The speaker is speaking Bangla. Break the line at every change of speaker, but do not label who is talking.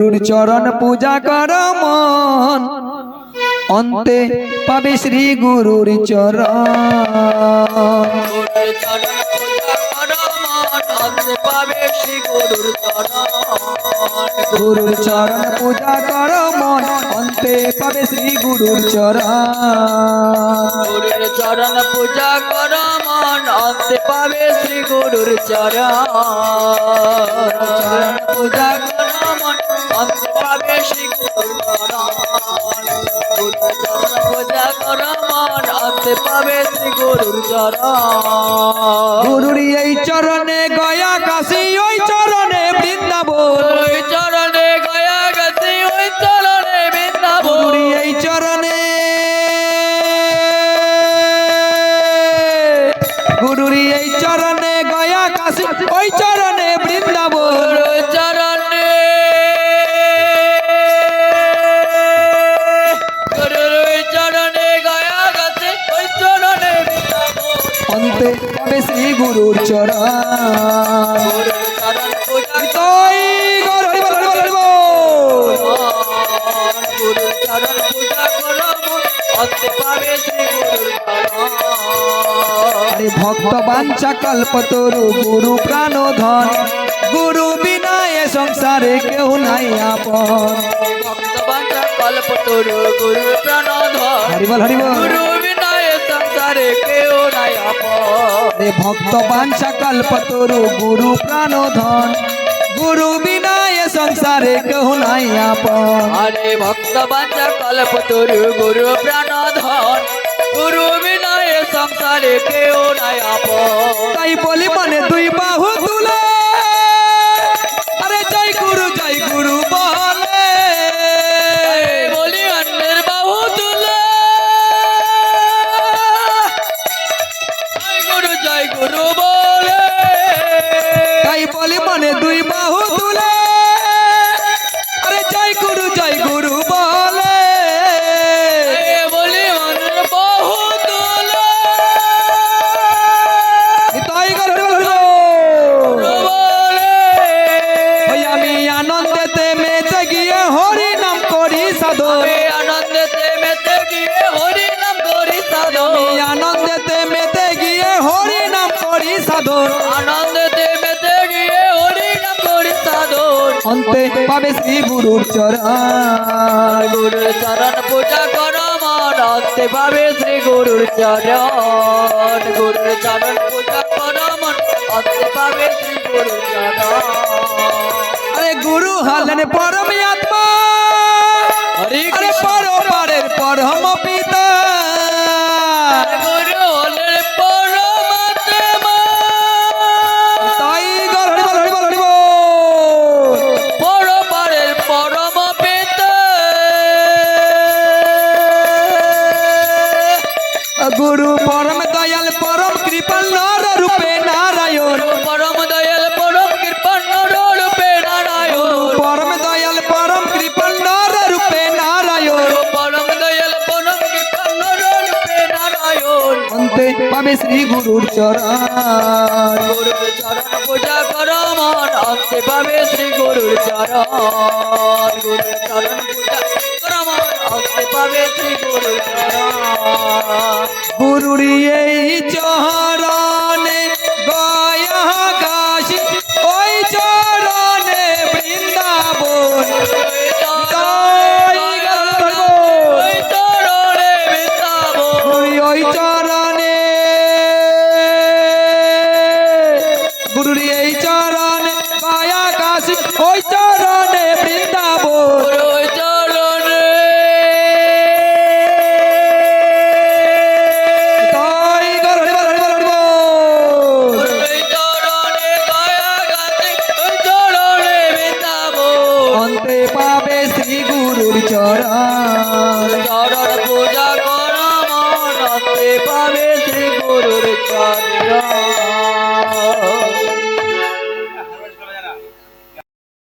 গুরুর চরণ পূজা কর মন। অন্তে পাবে শ্রী গুরুর চরণ।
গুরুর চরণ পূজা করো মন। অন্তে পাবে শ্রী গুরুর চরণ।
গুরুর চরণ পূজা কর মন। অন্তে পাবে শ্রী গুরুর চরণ।
চরণ পূজা করো মন। পাবে পূজা করো গুরুর
এই চরণে গয়া কাশি ওই চরণ আরে ভক্ত বাঞ্ছা কল্পতরু গুরু প্রাণ ধন গুরু বিনা সংসারে কেউ নাই আপন
ভক্ত বাঞ্ছা কল্পতরু গুরু
হরি বল হরি বল
গুরু বিনয় সংসারে কেউ নাই
আরে ভক্ত বাঞ্ছা কল্পতরু গুরু প্রাণ ধন গুরু বিনা এ সংসারে কেউ নাই আপন।
আরে ভক্ত বাঞ্ছা কল্পতরু গুরু প্রাণধর গুরু বিনায় সংসারে কেউ নাই আপন।
তাই বলি মানে দুই সাধন
আনন্দেতে মেতে গিয়ে হরি নাম করি সাধন
অন্তে পাবে শ্রী গুরুর চরণ।
গুরুর চরণ পূজা করো মন অন্তে পাবে শ্রী গুরুর চরণ। গুরুর চরণ পূজা করো মন অন্তে পাবে শ্রী গুরুর চরণ।
আরে গুরু হলেন পরম আত্মা।
হরি
পরম পিতা। অন্তে পাবে শ্রী গুরুর চরণ।
গুরুর চরণ পূজা করো মন অন্তে পাবে শ্রী গুরুর চরণ গুরুর চরণ পূজা করো মন অন্তে পাবে শ্রী গুরুর চরণ।
ওই চরণে বৃন্দাবন।
ওই চরণে।
অন্তে পাবে শ্রী গুরুর চরণ।
চরণ পূজা করো মন অন্তে পাবে শ্রী গুরুর চরণ।